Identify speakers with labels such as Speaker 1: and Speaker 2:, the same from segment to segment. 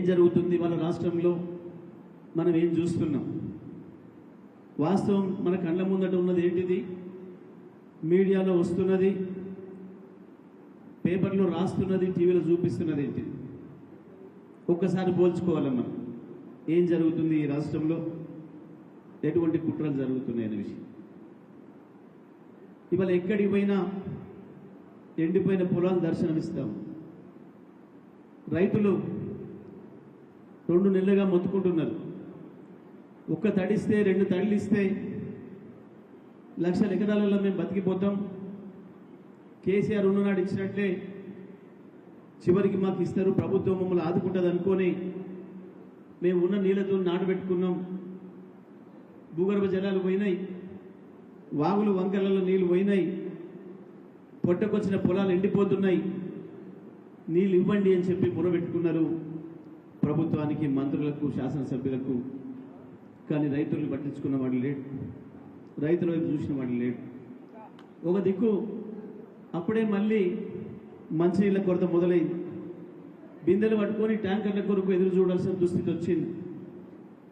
Speaker 1: ఏం జరుగుతుంది మన రాష్ట్రంలో? మనం ఏం చూస్తున్నాం? వాస్తవం మన కళ్ళ ముందట ఉన్నది ఏంటిది? మీడియాలో వస్తున్నది పేపర్లో రాస్తున్నది టీవీలో చూపిస్తున్నది ఏంటి? ఒక్కసారి పోల్చుకోవాలి మనం ఏం జరుగుతుంది ఈ రాష్ట్రంలో? ఎటువంటి కుట్రలు జరుగుతున్నాయి అనే విషయం. ఇవాళ ఎక్కడికి పోయినా ఎండిపోయిన పొలాలు దర్శనమిస్తాం. రైతులు రెండు నెలలుగా మొత్తుకుంటున్నారు. ఒక్క తడిస్తే రెండు తడిలిస్తే లక్షల ఎకరాలలో మేము బతికిపోతాం. కేసీఆర్ ఉన్ననాడు ఇచ్చినట్లే చివరికి మాకు ఇస్తారు. ప్రభుత్వం మమ్మల్ని ఆదుకుంటుంది అనుకొని మేము ఉన్న నీళ్ళతో నాటబెట్టుకున్నాం భూగర్భ జలాలు పోయినాయి. వాగులు వంకలలో నీళ్ళు పోయినాయి. పొట్టకొచ్చిన పొలాలు ఎండిపోతున్నాయి. నీళ్ళు ఇవ్వండి అని చెప్పి మొరబెట్టుకున్నారు ప్రభుత్వానికి మంత్రులకు శాసనసభ్యులకు కానీ రైతులు పట్టించుకున్న వాడు లేడు. రైతుల వైపు చూసిన వాడు లేడు. ఒక దిక్కు అప్పుడే మళ్ళీ మంచినీళ్ళ కొరత మొదలైంది. బిందెలు పట్టుకొని ట్యాంకర్ల కొరకు ఎదురు చూడాల్సిన దుస్థితి వచ్చింది.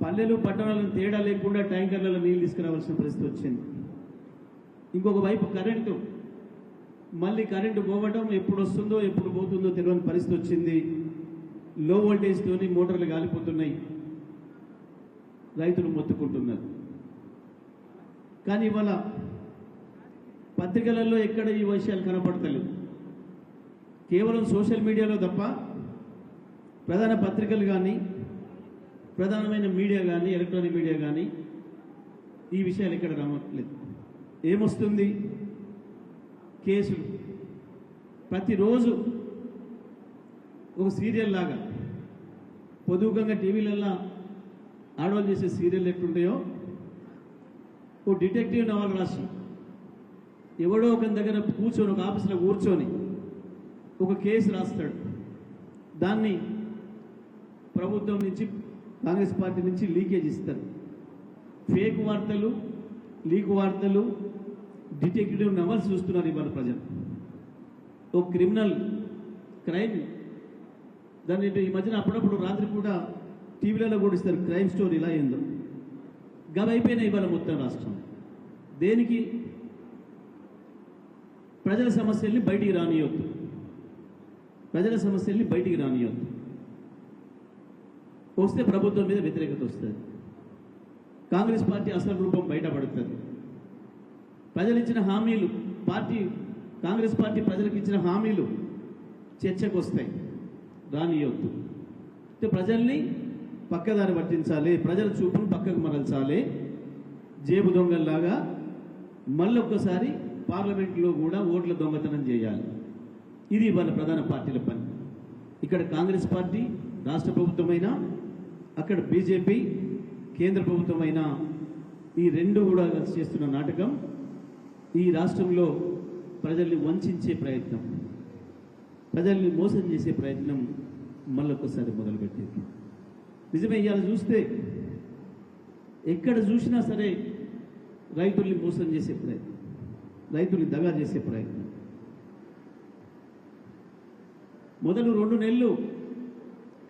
Speaker 1: పల్లెలు పట్టణాలను తేడా లేకుండా ట్యాంకర్లలో నీళ్ళు తీసుకురావాల్సిన పరిస్థితి వచ్చింది. ఇంకొక వైపు కరెంటు. మళ్ళీ కరెంటు పోవడం ఎప్పుడు వస్తుందో ఎప్పుడు పోతుందో తెలియని పరిస్థితి వచ్చింది. లో వోల్టేజ్తోని మోటార్లు గాలిపోతున్నాయి. రైతులు మొత్తుకుంటున్నారు. కానీ ఇవాళ పత్రికలలో ఎక్కడ ఈ విషయాలు కనపడతలేవు. కేవలం సోషల్ మీడియాలో తప్ప ప్రధాన పత్రికలు కానీ ప్రధానమైన మీడియా కానీ ఎలక్ట్రానిక్ మీడియా కానీ ఈ విషయాలు ఎక్కడ రావట్లేదు. ఏమొస్తుంది? కేసులు. ప్రతిరోజు ఒక సీరియల్ లాగా. పొదువుకంగా టీవీలల్లో ఆడవాళ్ళు చేసే సీరియల్ ఎట్లుంటాయో ఓ డిటెక్టివ్ నవల రాసి ఎవడో ఒక దగ్గర కూర్చొని ఒక ఆఫీసులో కూర్చొని ఒక కేసు రాస్తాడు. దాన్ని ప్రభుత్వం నుంచి కాంగ్రెస్ పార్టీ నుంచి లీకేజ్ ఇస్తారు. ఫేక్ వార్తలు లీక్ వార్తలు డిటెక్టివ్ నవల్స్ చూస్తున్నారు ఇవాళ ప్రజలు. ఓ క్రిమినల్ క్రైమ్ దాన్ని ఈ మధ్యన అప్పుడప్పుడు రాత్రి కూడా టీవీలలో కూడా ఇస్తారు క్రైమ్ స్టోరీ ఇలా ఏందో. గవి అయిపోయినాయి ఇవాళ మొత్తం రాష్ట్రం. దేనికి? ప్రజల సమస్యల్ని బయటికి రానియొద్దు. ప్రజల సమస్యల్ని బయటికి రానియొద్దు. వస్తే ప్రభుత్వం మీద వ్యతిరేకత వస్తుంది. కాంగ్రెస్ పార్టీ అసలు రూపం బయటపడుతుంది. ప్రజలు ఇచ్చిన హామీలు పార్టీ కాంగ్రెస్ పార్టీ ప్రజలకు ఇచ్చిన హామీలు చర్చకు వస్తాయి రానియొద్దు. అంటే ప్రజల్ని పక్కదారి పట్టించాలి ప్రజల చూపును పక్కకు మరల్చాలి. జేబు దొంగల్లాగా మళ్ళొక్కసారి పార్లమెంట్లో కూడా ఓట్ల దొంగతనం చేయాలి. ఇది వాళ్ళ ప్రధాన పార్టీల పని. ఇక్కడ కాంగ్రెస్ పార్టీ రాష్ట్ర ప్రభుత్వమైనా అక్కడ బీజేపీ కేంద్ర ప్రభుత్వమైనా ఈ రెండు కూడా చేస్తున్న నాటకం ఈ రాష్ట్రంలో ప్రజల్ని వంచే ప్రయత్నం. ప్రజల్ని మోసం చేసే ప్రయత్నం మళ్ళొకసారి మొదలుపెట్టింది. నిజమే ఇవాళ చూస్తే ఎక్కడ చూసినా సరే రైతుల్ని మోసం చేసే ప్రయత్నం రైతుల్ని దగా చేసే ప్రయత్నం. మొదలు రెండు నెలలు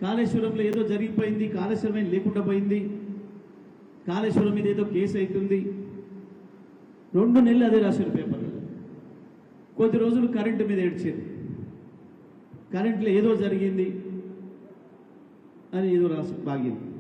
Speaker 1: కాళేశ్వరంలో ఏదో జరిగిపోయింది కాళేశ్వరం ఏం లేకుండా పోయింది కాళేశ్వరం మీద ఏదో కేసు అవుతుంది. రెండు నెలలు అదే రాశారు పేపర్లో. కొద్ది రోజులు కరెంటు మీద ఏడ్చేది. కరెంట్లో ఏదో జరిగింది అని ఏదో రాసి బాగింది